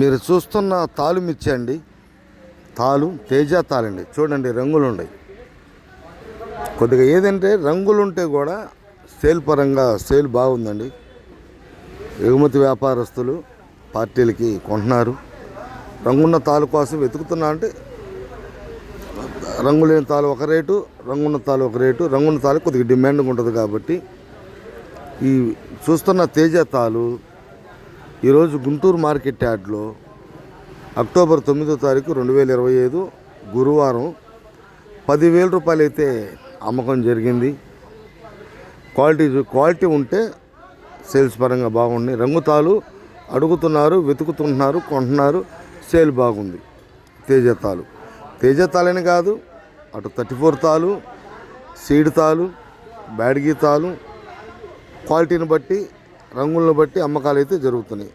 మీరు చూస్తున్న తాలు మిర్చి అండి తాలు తేజ తాలండి చూడండి రంగులు ఉన్నాయి. కొద్దిగా ఏదంటే రంగులుంటే కూడా సేల్ పరంగా సేల్ బాగుందండి. ఎగుమతి వ్యాపారస్తులు పార్టీలకి కొంటున్నారు. రంగున్న తాలు కోసం వెతుకుతున్నా అంటే రంగు లేని తాలు ఒక రేటు రంగున్న తాలు ఒక రేటు. రంగున్న తాలు కొద్దిగా డిమాండ్గా ఉంటుంది కాబట్టి ఈ చూస్తున్న తేజ తాలు ఈరోజు గుంటూరు మార్కెట్ యార్డ్లో అక్టోబర్ తొమ్మిదో తారీఖు రెండు వేల ఇరవై ఐదు గురువారం పదివేల రూపాయలు అయితే అమ్మకం జరిగింది. క్వాలిటీ క్వాలిటీ ఉంటే సేల్స్ పరంగా బాగుంది. రంగుతాలు అడుగుతున్నారు వెతుకుతున్నారు కొంటున్నారు సేల్ బాగుంది. తేజ తాలు. తేజ కాదు అటు థర్టీ ఫోర్ తాలు సీడ్ తాలు బ్యాడ్గీ తాలు క్వాలిటీని బట్టి రంగులను బట్టి అమ్మకాలు అయితే జరుగుతున్నాయి.